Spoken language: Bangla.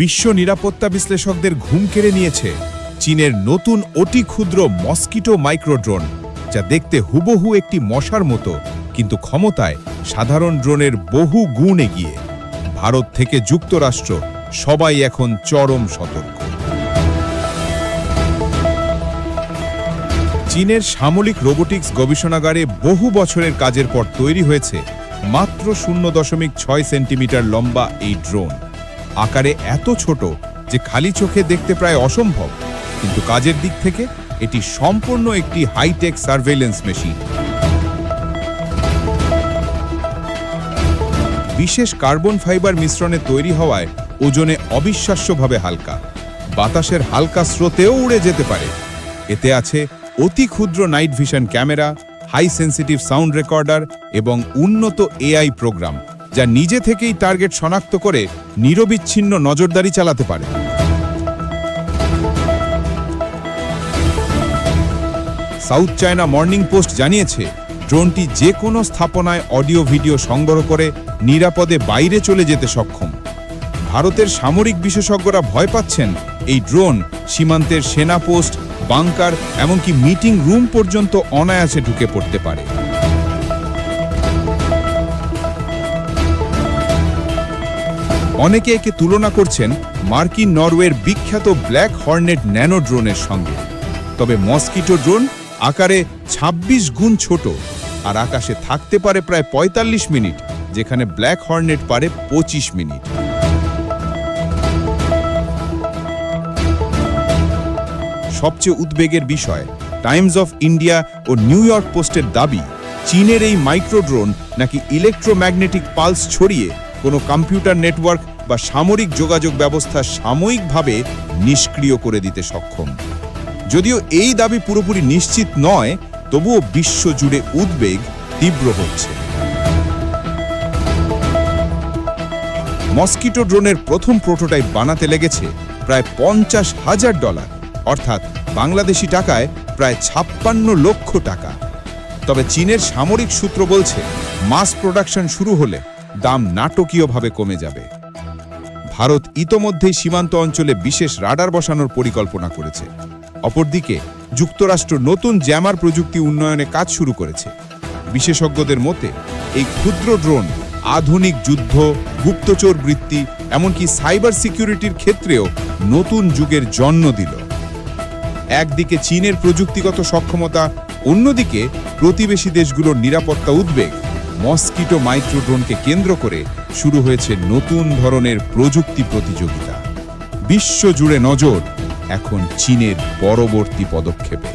বিশ্ব নিরাপত্তা বিশ্লেষকদের ঘুম কেড়ে নিয়েছে চীনের নতুন অতি ক্ষুদ্র মস্কিটো মাইক্রোড্রোন, যা দেখতে হুবহু একটি মশার মতো, কিন্তু ক্ষমতায় সাধারণ ড্রোনের বহু গুণ এগিয়ে। ভারত থেকে যুক্তরাষ্ট্র সবাই এখন চরম সতর্ক। চীনের সামরিক রোবোটিক্স গবেষণাগারে বহু বছরের কাজের পর তৈরি হয়েছে মাত্র শূন্য দশমিক ছয় সেন্টিমিটার লম্বা এই ড্রোন। আকারে এত ছোট যে খালি চোখে দেখতে প্রায় অসম্ভব। কিন্তু কাজের দিক থেকে এটি সম্পূর্ণ একটি হাইটেক সার্ভেলেন্স মেশিন বিশেষ কার্বন ফাইবার মিশ্রণে তৈরি হওয়ায় ওজনে অবিশ্বাস্যভাবে হালকা। বাতাসের হালকা স্রোতেও উড়ে যেতে পারে। এতে আছে অতি ক্ষুদ্র night vision camera high sensitive sound recorder এবং উন্নত এআই প্রোগ্রাম যা নিজে থেকেই টার্গেট শনাক্ত করে নিরবিচ্ছিন্ন নজরদারি চালাতে পারে। সাউথ চায়না মর্নিং পোস্ট জানিয়েছে, ড্রোনটি যে কোনো স্থাপনায় অডিও ভিডিও সংগ্রহ করে নিরাপদে বাইরে চলে যেতে সক্ষম। ভারতের সামরিক বিশেষজ্ঞরা ভয় পাচ্ছেন এই ড্রোন, সীমান্তের সেনা পোস্ট, বাংকার, এমনকি মিটিং রুম পর্যন্ত অনায়াসে ঢুকে পড়তে পারে। অনেকে একে তুলনা করছেন মার্কিন নরওয়ের বিখ্যাত ব্ল্যাক হর্নেট ন্যানো ড্রোনের সঙ্গে। তবে মস্কিটো ড্রোন আকারে ২৬ গুণ ছোট আর আকাশে থাকতে পারে প্রায় ৪৫ মিনিট, যেখানে ব্ল্যাক হর্নেট পারে ২৫ মিনিট। সবচেয়ে উদ্বেগের বিষয়, টাইমস অফ ইন্ডিয়া ও নিউ ইয়র্ক পোস্টের দাবি, চীনের এই মাইক্রোড্রোন নাকি ইলেকট্রোম্যাগনেটিক পালস ছড়িয়ে কোনো কম্পিউটার নেটওয়ার্ক বা সামরিক যোগাযোগ ব্যবস্থা সাময়িকভাবে নিষ্ক্রিয় করে দিতে সক্ষম। যদিও এই দাবি পুরোপুরি নিশ্চিত নয়, তবুও বিশ্বজুড়ে উদ্বেগ তীব্র হচ্ছে। মস্কিটো ড্রোনের প্রথম প্রোটোটাইপ বানাতে লেগেছে প্রায় পঞ্চাশ হাজার ডলার, অর্থাৎ বাংলাদেশি টাকায় প্রায় ছাপ্পান্ন লক্ষ টাকা। তবে চীনের সামরিক সূত্র বলছে, মাস প্রোডাকশন শুরু হলে দাম নাটকীয়ভাবে কমে যাবে। ভারত ইতোমধ্যেই সীমান্ত অঞ্চলে বিশেষ রাডার বসানোর পরিকল্পনা করেছে। অপরদিকে, যুক্তরাষ্ট্র নতুন জ্যামার প্রযুক্তি উন্নয়নে কাজ শুরু করেছে। বিশেষজ্ঞদের মতে, এই ক্ষুদ্র ড্রোন, আধুনিক যুদ্ধ, গুপ্তচর বৃত্তি, এমনকি সাইবার সিকিউরিটির ক্ষেত্রেও নতুন যুগের জন্ম দিল। একদিকে চীনের প্রযুক্তিগত সক্ষমতা, অন্যদিকে প্রতিবেশী দেশগুলোর নিরাপত্তা উদ্বেগ। মস্কিটো মাইক্রো ড্রোনকে কেন্দ্র করে শুরু হয়েছে নতুন ধরনের প্রযুক্তি প্রতিযোগিতা। বিশ্বজুড়ে নজর এখন চীনের পরবর্তী পদক্ষেপে।